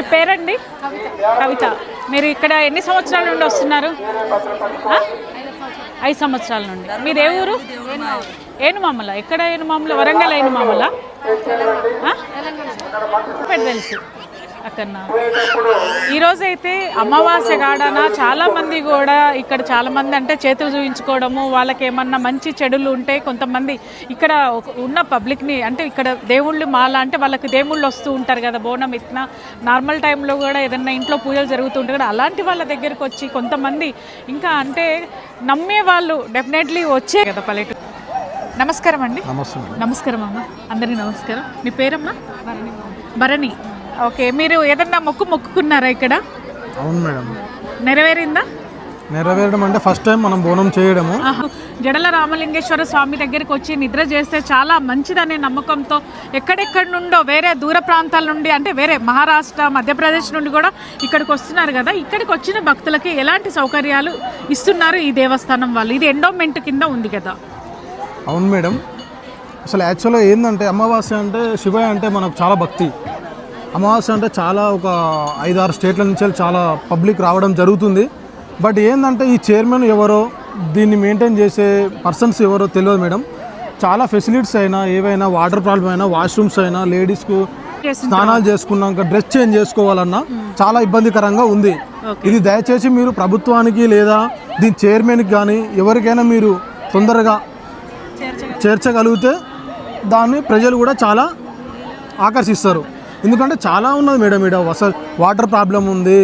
మీ పేరండి? కవిత. మీరు ఇక్కడ ఎన్ని సంవత్సరాల నుండి వస్తున్నారు? ఐదు సంవత్సరాల నుండి. మీరు ఏ ఊరు? ఏనుమామల. ఎక్కడ ఏనుమామల? వరంగల్ ఏనుమామల? తెలుసు అక్కడ ఈరోజు అయితే అమావాస్య గాడన చాలా మంది కూడా ఇక్కడ చాలా మంది అంటే చేతులు చూపించుకోవడము వాళ్ళకి ఏమన్నా మంచి చెడులు ఉంటే కొంతమంది ఇక్కడ ఉన్న పబ్లిక్ని అంటే ఇక్కడ దేవుళ్ళు మాల అంటే వాళ్ళకి దేవుళ్ళు వస్తూ ఉంటారు కదా బోనం ఇట్లా నార్మల్ టైంలో కూడా ఏదన్నా ఇంట్లో పూజలు జరుగుతూ ఉంటాయి కదా అలాంటి వాళ్ళ దగ్గరికి వచ్చి కొంతమంది ఇంకా అంటే నమ్మే వాళ్ళు డెఫినెట్లీ వచ్చే కదా పల్లెటూరు. నమస్కారం అండి. నమస్కారం అమ్మ. అందరికీ నమస్కారం. మీ పేరమ్మా? భరణి. ఓకే మీరు ఏదన్నా మొక్కు మొక్కుకున్నారా ఇక్కడ? అవును మేడం. నెరవేరిందా? నెరవేరడం అంటే ఫస్ట్ టైం మనం బోనం చేయడము. జడల రామలింగేశ్వర స్వామి దగ్గరికి వచ్చి నిద్ర చేస్తే చాలా మంచిదనే నమ్మకంతో ఎక్కడెక్కడి నుండో వేరే దూర ప్రాంతాల నుండి అంటే వేరే మహారాష్ట్ర మధ్యప్రదేశ్ నుండి కూడా ఇక్కడికి వస్తున్నారు కదా. ఇక్కడికి వచ్చిన భక్తులకి ఎలాంటి సౌకర్యాలు ఇస్తున్నారు ఈ దేవస్థానం వాళ్ళు? ఇది ఎండోమెంట్ కింద ఉంది కదా. అవును మేడం. అసలు యాక్చువల్గా ఏంటంటే అమావాస్య అంటే శివయ్య అంటే మనకు చాలా భక్తి. అమావాస్య అంటే చాలా ఒక ఐదారు స్టేట్ల నుంచి చాలా పబ్లిక్ రావడం జరుగుతుంది. బట్ ఏంటంటే ఈ చైర్మన్ ఎవరో దీన్ని మెయింటైన్ చేసే పర్సన్స్ ఎవరో తెలియదు మేడం. చాలా ఫెసిలిటీస్ అయినా ఏవైనా వాటర్ ప్రాబ్లం అయినా వాష్రూమ్స్ అయినా లేడీస్కు స్నానాలు చేసుకున్నాక డ్రెస్ చేంజ్ చేసుకోవాలన్నా చాలా ఇబ్బందికరంగా ఉంది. ఇది దయచేసి మీరు ప్రభుత్వానికి లేదా దీని చైర్మన్కి కానీ ఎవరికైనా మీరు తొందరగా చేర్చగలిగితే దాన్ని ప్రజలు కూడా చాలా ఆకర్షిస్తారు. ఎందుకంటే చాలా ఉన్నది మేడం ఇక్కడ. అసలు వాటర్ ప్రాబ్లం ఉంది.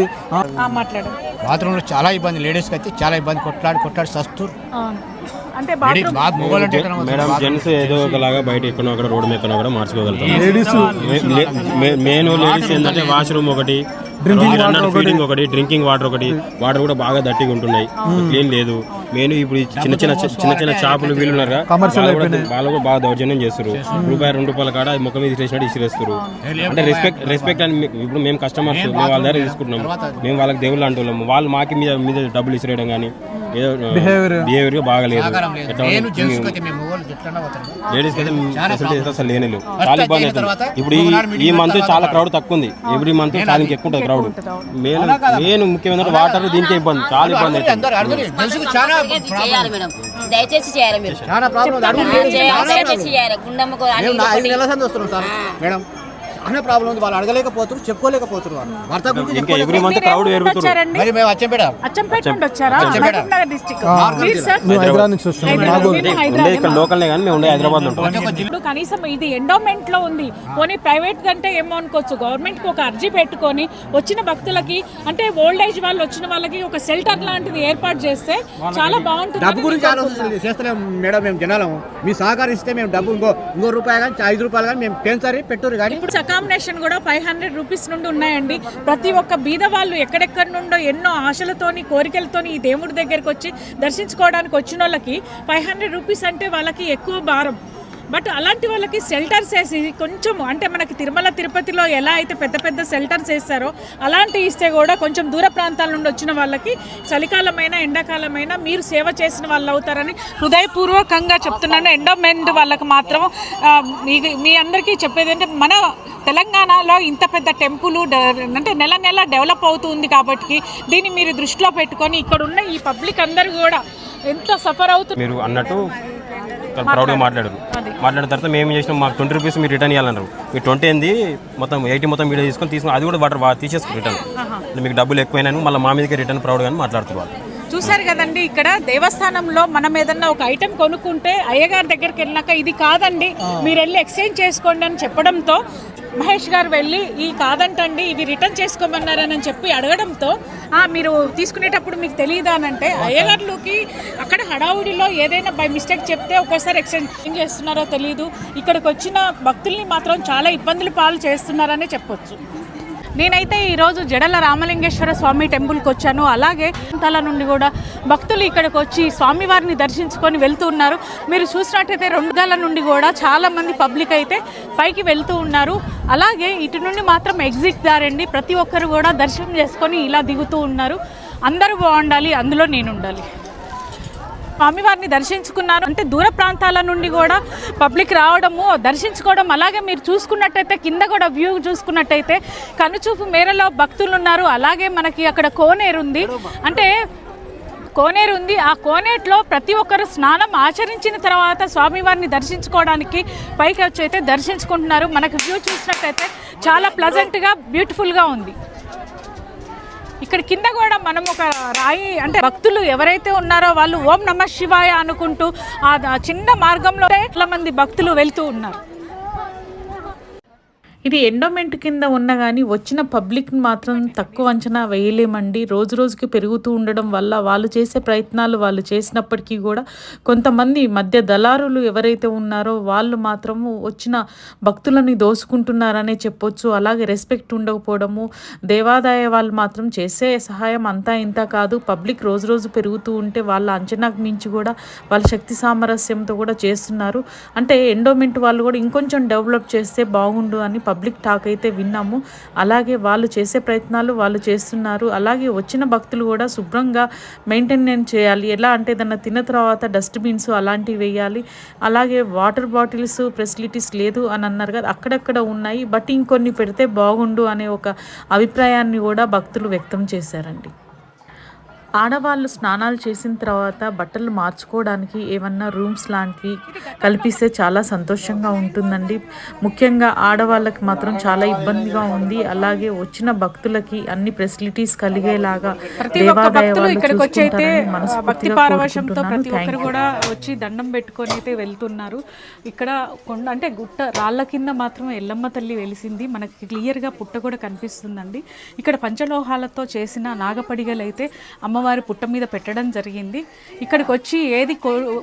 మాట్లాడు. బాత్రూంలో చాలా ఇబ్బంది. లేడీస్కి అయితే చాలా ఇబ్బంది. కొట్లాడి కొట్లాడి సస్తూరు. అంటే మేడం జెంట్స్ ఏదో ఒకలాగా బయట ఎక్కడో అక్కడ రోడ్డు మీద కూడా మార్చుకోగలుగుతాం. లేడీస్ మెయిన్ లేడీస్ ఏంటంటే వాష్రూమ్ ఒకటి ఫీడింగ్ ఒకటి డ్రింకింగ్ వాటర్ ఒకటి వాటర్ కూడా బాగా దట్టిగా ఉంటున్నాయి. క్లీన్ లేదు. మెయిన్ ఇప్పుడు చిన్న చిన్న చిన్న చిన్న షాపులు వీళ్ళు ఉన్నారు వాళ్ళు కూడా బాగా దౌర్జన్యం చేస్తారు రూపాయి రెండు రూపాయల కాడ ముఖం మీద ఇసిరేసినట్టు ఇసిరేస్తారు అంటే రెస్పెక్ట్ రెస్పెక్ట్ అని ఇప్పుడు మేము కస్టమర్స్ మేము వాళ్ళ దగ్గర తీసుకుంటున్నాం మేము వాళ్ళకి దేవుళ్ళు అంటున్నాము. వాళ్ళు మాకి మీద మీద డబ్బులు ఇసిరేయడం కానీ ఏదో బిహేవియర్ బాగాలేదు. లేడీస్ అయితే ఫెసిలిటీస్ అసలు లేని లేవు. చాలా First ఇబ్బంది అయిన అవుతుంది తర్వాత ఇప్పుడు ఈ మంత్ చాలా క్రౌడ్ తక్కువ ఉంది ఎవ్రీ మంత్ చాలా ఎక్కువ ఉంటుంది క్రౌడ్ మెయిన్ మెయిన్ ముఖ్యమైన వాటర్ దీనికే ఇబ్బంది. చాలా ఇబ్బంది దయచేసి చేయాలి మీరు చాలా ప్రాబ్లం అని ప్రాబ్లం ఉంది. వాళ్ళు అడగలేకపోతున్నారు చెప్పుకోలేకపోతున్నారు వాళ్ళు. భర్త గురించి ఇంకా ఎవ్రీ మంత్ క్రౌడ్ పెరుగుతుంది వచ్చారండి? మరి మేము వచ్చాం మేడం అచ్చంపేట నుండి వచ్చారా? అచ్చంపేట. మహబూబ్నగర్ డిస్ట్రిక్ట్ మీరు సార్ మేము హైదరాబాద్ నుంచి వస్తున్నాం. హైదరాబాద్ నాగోల్ మేము ఉండే హైదరాబాద్ ఇక్కడ లోకల్నే కానీ మేము ఉండే హైదరాబాద్లో ఉంటాం ఇప్పుడు కనీసం ఇది ఎండోమెంట్లో ఉంది. పోనీ ప్రైవేట్ కంటే ఏమో అనుకోవచ్చు. గవర్నమెంట్కి ఒక అర్జీ పెట్టుకొని వచ్చిన భక్తులకి అంటే ఓల్డ్ ఏజ్ వాళ్ళు వచ్చిన వాళ్ళకి ఒక షెల్టర్ లాంటిది ఏర్పాటు చేస్తే చాలా బాగుంటుంది గురించి ఆలోచన చేస్తలేం మేడం మేము జనాలం. మీ సహకరిస్తే మేము డబ్బు ఇంకో ఇంకో రూపాయి కానీ ఐదు రూపాయలు కానీ మేము పెంచారి పెట్టురు కానీ ఇప్పుడు డినామినేషన్ కూడా ఫైవ్ హండ్రెడ్ రూపీస్ నుండి ఉన్నాయండి. ప్రతి ఒక్క బీద వాళ్ళు ఎక్కడెక్కడి నుండో ఎన్నో ఆశలతోని కోరికలతోని ఈ దేవుడి దగ్గరికి వచ్చి దర్శించుకోవడానికి వచ్చిన వాళ్ళకి ఫైవ్ హండ్రెడ్ రూపీస్ అంటే వాళ్ళకి ఎక్కువ భారం. బట్ అలాంటి వాళ్ళకి షెల్టర్స్ వేసి కొంచెం అంటే మనకి తిరుమల తిరుపతిలో ఎలా అయితే పెద్ద పెద్ద షెల్టర్స్ వేస్తారో అలాంటి ఇస్తే కూడా కొంచెం దూర ప్రాంతాల నుండి వచ్చిన వాళ్ళకి చలికాలమైన ఎండాకాలమైన మీరు సేవ చేసిన వాళ్ళు అవుతారని హృదయపూర్వకంగా చెప్తున్నాను. ఎండోమెంట్ వాళ్ళకి మాత్రం మీ మీ అందరికీ చెప్పేది అంటే మన తెలంగాణలో ఇంత పెద్ద టెంపుల్ అంటే నెల నెల డెవలప్ అవుతుంది కాబట్టి దీన్ని మీరు దృష్టిలో పెట్టుకొని ఇక్కడ ఉన్న ఈ పబ్లిక్ అందరూ కూడా ఎంత సఫర్ అవుతుంది మీరు అన్నట్టు ప్రౌడ్గా మాట్లాడిన తర్వాత మేము చేసినాం మాకు ట్వంటీ రూపీస్ మీరు రిటర్న్ ఇవ్వాలన్నారు మీరు ట్వంటీ ఏంది మొత్తం ఎయిటీ మొత్తం వీడియో తీసుకొని తీసుకుని అది కూడా వాటర్ తీసేసుకుని రిటర్న్ మీకు డబ్బులు ఎక్కువైనా మళ్ళీ మా మీదకి రిటర్న్ ప్రౌడ్ గాని మాట్లాడుతున్నారు చూసారు కదండి ఇక్కడ దేవస్థానంలో మనం ఏదన్నా ఒక ఐటెం కొనుక్కుంటే అయ్యగారి దగ్గరికి వెళ్ళినాక ఇది కాదండి మీరు వెళ్ళి ఎక్స్చేంజ్ చేసుకోండి అని చెప్పడంతో మహేష్ గారు వెళ్ళి ఈ కాదంటండి ఇవి రిటర్న్ చేసుకోమన్నారని చెప్పి అడగడంతో "ఆ, మీరు తీసుకునేటప్పుడు మీకు తెలియదా అని అంటే అయ్యగారులకి అక్కడ హడావుడిలో ఏదైనా బై మిస్టేక్ చెప్తే ఒక్కోసారి ఎక్స్చేంజ్ చేస్తున్నారో తెలియదు ఇక్కడికి వచ్చిన భక్తుల్ని మాత్రం చాలా ఇబ్బందులు పాలు చేస్తున్నారనే చెప్పొచ్చు. నేనైతే ఈరోజు జడల రామలింగేశ్వర స్వామి టెంపుల్కి వచ్చాను. అలాగే ప్రాంతాల నుండి కూడా భక్తులు ఇక్కడికి వచ్చి స్వామివారిని దర్శించుకొని వెళ్తూ ఉన్నారు. మీరు చూసినట్టయితే రెండు గల నుండి కూడా చాలామంది పబ్లిక్ అయితే పైకి వెళ్తూ ఉన్నారు. అలాగే ఇటు నుండి మాత్రం ఎగ్జిట్ దారండి. ప్రతి ఒక్కరు కూడా దర్శనం చేసుకొని ఇలా దిగుతూ ఉన్నారు. అందరూ బాగుండాలి అందులో నేను ఉండాలి స్వామివారిని దర్శించుకున్నారు అంటే దూర ప్రాంతాల నుండి కూడా పబ్లిక్ రావడము దర్శించుకోవడం అలాగే మీరు చూసుకున్నట్టయితే కింద కూడా వ్యూ చూసుకున్నట్టయితే కనుచూపు మేరలో భక్తులు ఉన్నారు అలాగే మనకి అక్కడ కోనేరు ఉంది. అంటే కోనేరు ఉంది. ఆ కోనేట్లో ప్రతి ఒక్కరు స్నానం ఆచరించిన తర్వాత స్వామివారిని దర్శించుకోవడానికి పైకి వచ్చి అయితే దర్శించుకుంటున్నారు. మనకు వ్యూ చూసినట్టయితే చాలా ప్లజెంట్గా బ్యూటిఫుల్గా ఉంది. ఇక్కడ కింద కూడా మనం ఒక రాయి అంటే భక్తులు ఎవరైతే ఉన్నారో వాళ్ళు ఓం నమ శివాయ అనుకుంటూ ఆ చిన్న మార్గంలో చాలా మంది భక్తులు వెళ్తూ ఉన్నారు. ఇది ఎండోమెంట్ కింద ఉన్న కానీ వచ్చిన పబ్లిక్ మాత్రం తక్కువ అంచనా వేయలేమండి. రోజు రోజుకి పెరుగుతూ ఉండడం వల్ల వాళ్ళు చేసే ప్రయత్నాలు వాళ్ళు చేసినప్పటికీ కూడా కొంతమంది మధ్య దళారులు ఎవరైతే ఉన్నారో వాళ్ళు మాత్రము వచ్చిన భక్తులని దోసుకుంటున్నారనే చెప్పొచ్చు. అలాగే రెస్పెక్ట్ ఉండకపోవడము దేవాదాయ వాళ్ళు మాత్రం చేసే సహాయం అంతా ఇంత కాదు. పబ్లిక్ రోజు రోజు పెరుగుతూ ఉంటే వాళ్ళ అంచనాకు మించి కూడా వాళ్ళ శక్తి సామరస్యంతో కూడా చేస్తున్నారు. అంటే ఎండోమెంట్ వాళ్ళు కూడా ఇంకొంచెం డెవలప్ చేస్తే బాగుండు అని పబ్లిక్ పబ్లిక్ టాక్ అయితే విన్నాము. అలాగే వాళ్ళు చేసే ప్రయత్నాలు వాళ్ళు చేస్తున్నారు. అలాగే వచ్చిన భక్తులు కూడా శుభ్రంగా మెయింటెనెన్స్ చేయాలి. ఎలా అంటే ఏదన్నా తిన్న తర్వాత డస్ట్బిన్స్ అలాంటివి వేయాలి. అలాగే వాటర్ బాటిల్స్ ఫెసిలిటీస్ లేదు అని అన్నారు కదా అక్కడక్కడ ఉన్నాయి. బట్ ఇంకొన్ని పెడితే బాగుండు అనే ఒక అభిప్రాయాన్ని కూడా భక్తులు వ్యక్తం చేశారండి. ఆడవాళ్ళు స్నానాలు చేసిన తర్వాత బట్టలు మార్చుకోవడానికి ఏమన్నా రూమ్స్ లాంటివి కల్పిస్తే చాలా సంతోషంగా ఉంటుందండి. ముఖ్యంగా ఆడవాళ్ళకి మాత్రం చాలా ఇబ్బందిగా ఉంది. అలాగే వచ్చిన భక్తులకి అన్ని ఫెసిలిటీస్ కలిగేలాగా దేవాదాయ ఇక్కడికి వచ్చి అయితే భక్తి ఆ, మనస్ఫూర్తిగా పారవశంతో ప్రతి. ఒక్కరు. కూడా వచ్చి దండం పెట్టుకొని అయితే వెళ్తున్నారు. ఇక్కడ కొండ అంటే గుట్ట రాళ్ళ కింద మాత్రం ఎల్లమ్మ తల్లి వెలిసింది. మనకి క్లియర్గా పుట్ట కూడా కనిపిస్తుందండి. ఇక్కడ పంచలోహాలతో చేసిన నాగపడిగలు అయితే అమ్మవారి పుట్ట మీద పెట్టడం జరిగింది. ఇక్కడికి వచ్చి ఏది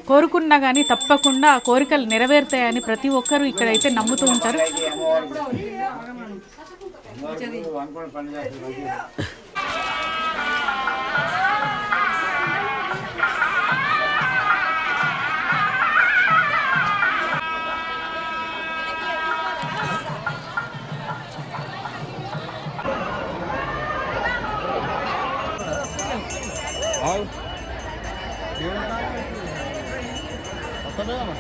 కోరుకున్నా కానీ తప్పకుండా ఆ కోరికలు నెరవేరుతాయని ప్రతి ఒక్కరూ ఇక్కడైతే నమ్ముతూ ఉంటారు. Thôi. Điều nó có. Có nữa mà.